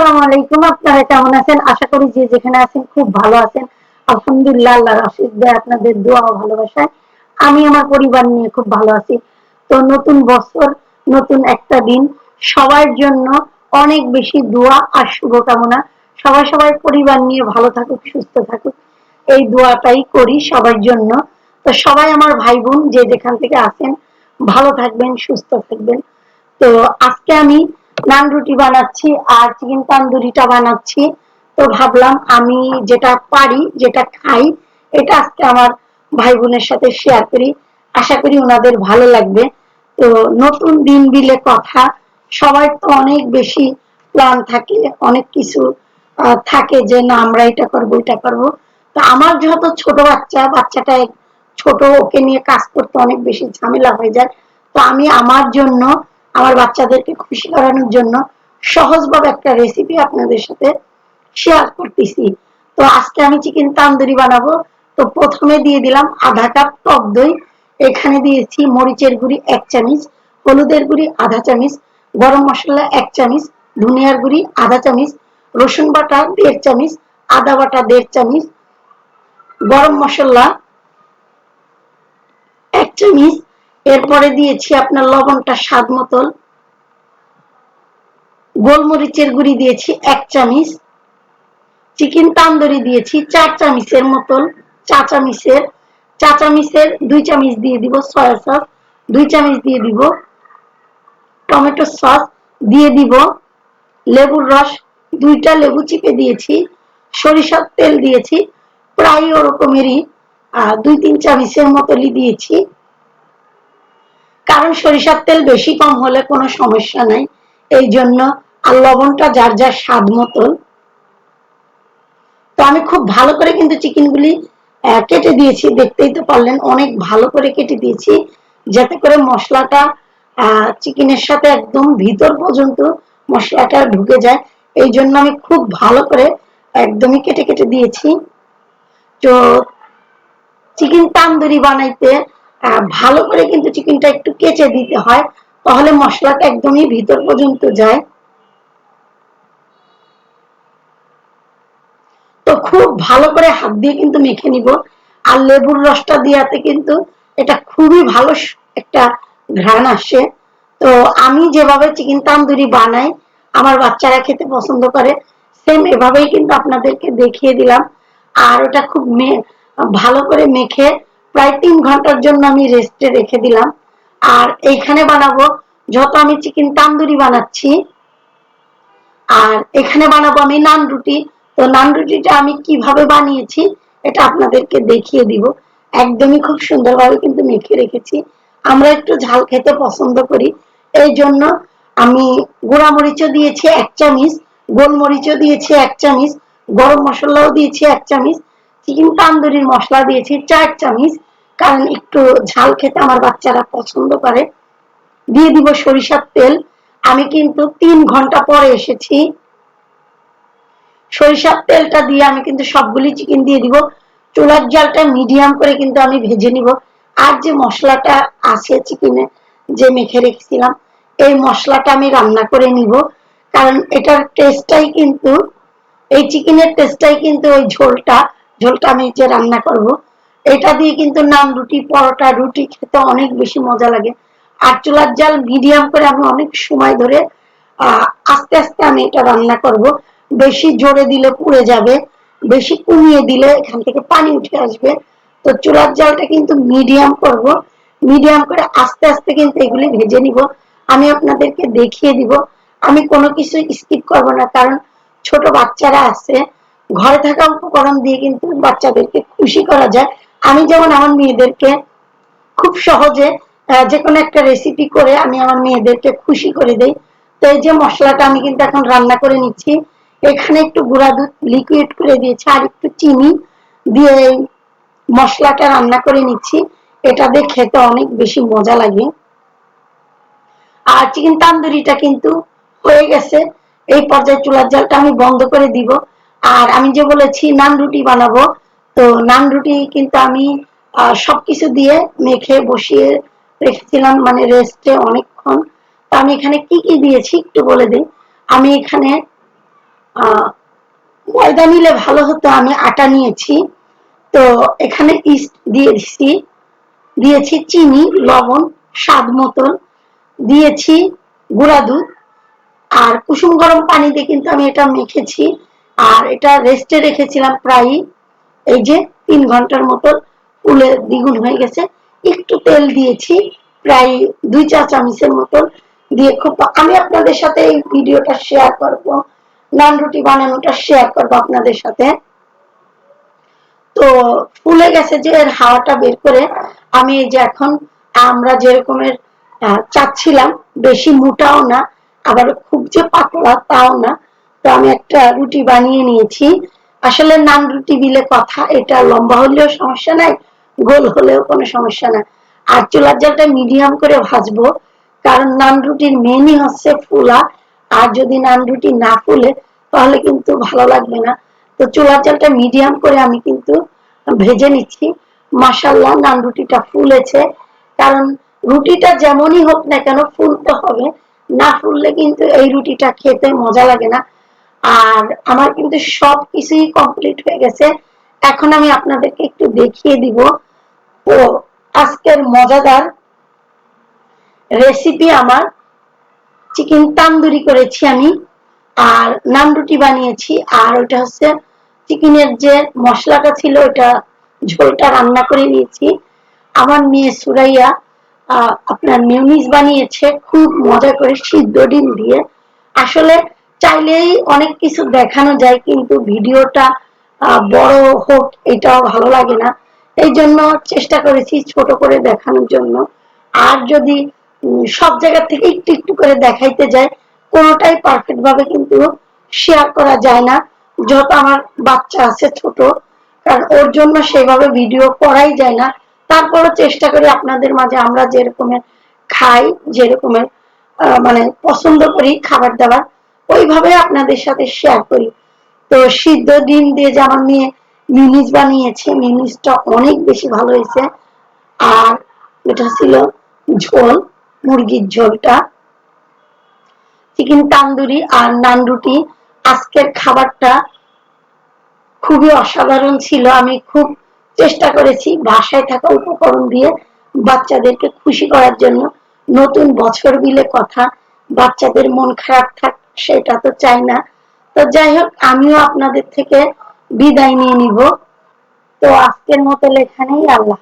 আসসালামু আলাইকুম। আপনারা কেমন আছেন? আশা করি যে যেখানে আছেন খুব ভালো আছেন। আলহামদুলিল্লাহ দেয় আপনাদের দোয়া ও ভালোবাসায় আমি আমার পরিবার নিয়ে খুব ভালো আছি। তো নতুন বছর, নতুন একটা দিন, সবার জন্য অনেক বেশি দোয়া আর শুভকামনা। সবাই সবাই পরিবার নিয়ে ভালো থাকুক, সুস্থ থাকুক, এই দোয়াটাই করি সবার জন্য। তো সবাই আমার ভাই বোন যে যেখান থেকে আছেন, ভালো থাকবেন, সুস্থ থাকবেন। তো আজকে আমি নান রুটি বানাচ্ছি আর চিকেন তান্দুরিটা বানাচ্ছি। তো ভাবলাম আমি যেটা পারি, যেটা খাই, এটা আজকে আমার ভাই বোনের সাথে শেয়ার করি। আশা করি ওনাদের ভালো লাগবে। তো নতুন দিন বিলে কথা। সবার তো অনেক বেশি প্ল্যান থাকে, অনেক কিছু থাকে যে না, আমরা এটা করব এটা করব। তো আমার যেহেতু ছোট বাচ্চা, বাচ্চাটা ছোট, ওকে নিয়ে কাজ করতে অনেক বেশি ঝামেলা হয়ে যায়। তো আমি আমার জন্য আমার বাচ্চাদেরকে খুশি করানোর জন্য সহজভাবে একটা রেসিপি আপনাদের সাথে শেয়ার করতেছি। তো আজকে আমি চিকেন তান্দুরি বানাবো। তো প্রথমে দিয়ে দিলাম আধা কাপ টক দই। এখানে দিয়েছি মরিচের গুঁড়ি এক চামচ, হলুদের গুঁড়ি আধা চামচ, গরম মশলা এক চামচ, ধনিয়ার গুঁড়ি আধা চামচ, রসুন বাটা দেড় চামচ, আদা বাটা দেড় চামচ, গরম মশলা এক চামচ এরপরে দিয়েছি আপনার লবণটা স্বাদ মতন। গোলমরিচের গুঁড়ি দিয়েছি এক চামচ। চিকেন তান্দুরি দিয়েছি চার চামচের মতন। চা চামচের চা চামচের দুই চামিচ দিয়ে দিব সয়া সস, দুই চামিচ দিয়ে দিব টমেটো সস, দিয়ে দিব লেবুর রস, দুইটা লেবু চিপে দিয়েছি, সরিষার তেল দিয়েছি, প্রায় ওরকমেরই দুই তিন চামচের মতনই দিয়েছি। কারণ সরিষার তেল বেশি কম হলে কোনো সমস্যা নাই। এই জন্য আর লবণটা যার যার স্বাদ মতন তো আমি খুব ভালো করে কিন্তু চিকেনগুলি কেটে দিয়েছি। দেখতেই তো পারলেন, অনেক ভালো করে কেটে দিয়েছি। যাতে করে মশলাটা চিকেনের সাথে একদম ভিতর পর্যন্ত মশলাটা ঢুকে যায়। এই জন্য আমি খুব ভালো করে একদমই কেটে কেটে দিয়েছি। তো চিকেন তান্দুরি বানাইতে ভালো করে কিন্তু চিকেনটা একটু কেচে দিতে হয়, তাহলে মশলাটা একদমই ভিতর পর্যন্ত যায়। তো খুব ভালো করে হাত দিয়ে কিন্তু মেখে নিব। আর লেবুর রসটা দিয়াতে কিন্তু এটা খুবই ভালো একটা ঘ্রাণ আসে। তো আমি যেভাবে চিকেন তান্দুরি বানাই, আমার বাচ্চারা খেতে পছন্দ করে সেম এভাবেই কিন্তু আপনাদেরকে দেখিয়ে দিলাম। আর ওটা খুব ভালো করে মেখে প্রায় তিন ঘণ্টার জন্য আমি রেস্টে রেখে দিলাম। আর এইখানে বানাবো যত আমি চিকেন তান্দুরি বানাচ্ছি, আর এখানে বানাবো আমি নান রুটি। তো নান রুটিটা আমি কীভাবে বানিয়েছি, এটা আপনাদেরকে দেখিয়ে দিব। একদমই খুব সুন্দরভাবে কিন্তু মেখে রেখেছি। আমরা একটু ঝাল খেতে পছন্দ করি। এই জন্য আমি গুঁড়া মরিচও দিয়েছি এক চামিচ, গোলমরিচও দিয়েছি এক চামিচ, গরম মশলাও দিয়েছি এক চামিচ চিকেন তান্দুরির মশলা দিয়েছি, চার চামিচ, কারণ একটু ঝাল খেতে আমার বাচ্চারা পছন্দ করে। দিয়ে দিব সরিষার তেল। আমি কিন্তু তিন ঘণ্টা পরে এসেছি। সরিষার তেলটা দিয়ে আমি কিন্তু সবগুলি চিকেন দিয়ে দিব। চুলার জালটা মিডিয়াম করে কিন্তু আমি ভেজে নিব। আর যে মশলাটা আছে চিকেনে যে মেখে রেখেছিলাম, এই মশলাটা আমি রান্না করে নিব। কারণ এটার টেস্টটাই কিন্তু, এই চিকেনের টেস্টটাই কিন্তু ওই ঝোলটা। ঝোলটা আমি যে রান্না করব, এটা দিয়ে কিন্তু নান, রুটি, পরোটা, রুটি খেতে অনেক বেশি মজা লাগে। আর চুলার জাল মিডিয়াম করে আমি অনেক সময় ধরে আস্তে আস্তে আমি এটা রান্না করব। বেশি জোরে দিলে পুড়ে যাবে, বেশি কমিয়ে দিলে এখান থেকে পানি উঠে আসবে। তো চুলার জালটা কিন্তু মিডিয়াম করব, মিডিয়াম করে আস্তে আস্তে কিন্তু এগুলি ভেজে নিব। আমি আপনাদেরকে দেখিয়ে দিব। আমি কোনো কিছু স্কিপ করব না, কারণ ছোট বাচ্চারা আছে ঘরে থাকা উপকরণ দিয়ে কিন্তু বাচ্চাদেরকে খুশি করা যায়। আমি যেমন আমার মেয়েদেরকে খুব সহজে যে কোনো একটা রেসিপি করে আমি আমার মেয়েদেরকে খুশি করে দেই। তো এই যে মশলাটা আমি কিন্তু এখন রান্না করে নিচ্ছি। এখানে একটু গুঁড়া দুধ লিকুইড করে দিয়েছি আর একটু চিনি দিয়ে এই মশলাটা রান্না করে নিচ্ছি। এটা দিয়ে খেতে অনেক বেশি মজা লাগে। আর চিকেন তান্দুরিটা কিন্তু হয়ে গেছে। এই পর্যায়ে চুলার জালটা আমি বন্ধ করে দিব। আর আমি যে বলেছি নান রুটি বানাবো, তো নান রুটি কিন্তু আমি সবকিছু দিয়ে মেখে বসিয়ে রেখেছিলাম মানে রেস্টে অনেকক্ষণ। তো আমি এখানে কি কি দিয়েছি একটু বলে দিই। আমি এখানে ময়দা নিলে ভালো হতো, আমি আটা নিয়েছি। তো এখানে ইস্ট দিয়েছি দিয়েছি চিনি, লবণ, স্বাদ মতন। দিয়েছি গুঁড়া দুধ। আর কুসুম গরম পানিতে কিন্তু আমি এটা মেখেছি। আর এটা রেস্টে রেখেছিলাম প্রায় এই যে তিন ঘণ্টার মতো ফুলে দ্বিগুণ হয়ে গেছে। একটু তেল দিয়েছি, প্রায় দুই চা চামচের মতন দিয়ে খুব আমি আপনাদের সাথে এই ভিডিওটা শেয়ার করব, নান রুটি বানানোটা শেয়ার করব আপনাদের সাথে। তো ফুলে গেছে যে এর হাওয়াটা বের করে আমি এই যে এখন, আমরা যেরকমের চাচ্ছিলাম, বেশি মোটাও না, আবার খুব যে পাতলা তাও না তো আমি একটা রুটি বানিয়ে নিয়েছি। আসলে নান রুটি দিলে কথা, এটা লম্বা হলেও সমস্যা নাই, গোল হলেও কোনো সমস্যা না। আর চুলার জালটা মিডিয়াম করে ভাজবো, কারণ নান রুটির মেনই হচ্ছে ফুলা আর যদি নান রুটি না ফুলে, তাহলে কিন্তু ভালো লাগবে না। তো চুলার জালটা মিডিয়াম করে আমি কিন্তু ভেজে নিচ্ছি। মাসাল্লাহ নান রুটিটা ফুলেছে। কারণ রুটিটা যেমনই হোক না কেন, ফুলতে হবে। না ফুললে কিন্তু এই রুটিটা খেতে মজা লাগে না। আর আমার কিন্তু সব কিছুই কমপ্লিট হয়ে গেছে। এখন আমি আপনাদেরকে একটু দেখিয়ে দিব। ও আজকের মজাদার রেসিপি আমার। চিকেন তান্দুরি করেছি আমি। আর নান রুটি বানিয়েছি। আর ওটা হচ্ছে চিকেনের যে মশলাটা ছিল ওটা ঝোলটা রান্না করে নিয়েছি। আমার মেয়ে সুরাইয়া আপনার মিউনিস বানিয়েছে। খুব মজা করে সিদ্ধ ডিম দিয়ে। আসলে চাইলেই অনেক কিছু দেখানো যায়, কিন্তু ভিডিওটা বড় হোক, এটাও ভালো লাগে না। এই জন্য চেষ্টা করেছি ছোট করে দেখানোর জন্য। আর যদি সব জায়গা থেকে একটু একটু করে দেখাইতে যায় কোনোটাই পারফেক্ট ভাবে কিন্তু শেয়ার করা যায় না। যত আমার বাচ্চা আছে ছোট, কারণ ওর জন্য সেভাবে ভিডিও করাই যায় না। তারপরও চেষ্টা করি আপনাদের মাঝে আমরা যেরকমের খাই, যেরকমের মানে পছন্দ করি খাবার দাবার ওইভাবে আপনাদের সাথে শেয়ার করি। তো সিদ্ধ ডিম দিয়ে যে আমার মেয়ে মিনিস বানিয়েছে, মিনিসটা অনেক বেশি ভালো হয়েছে। আর এটা ছিল ঝোল, মুরগির ঝোলটা। চিকেন তান্দুরি আর নান রুটি। আজকের খাবারটা খুবই অসাধারণ ছিল। আমি খুব চেষ্টা করেছি বাসায় থাকা উপকরণ দিয়ে বাচ্চাদেরকে খুশি করার জন্য। নতুন বছর বিলে কথা, বাচ্চাদের মন খারাপ থাক সেটা তো চাই না তো যাই হোক, আমিও আপনাদের থেকে বিদায় নিয়ে নিব তো আজকের মতো এখানেই, আল্লাহ।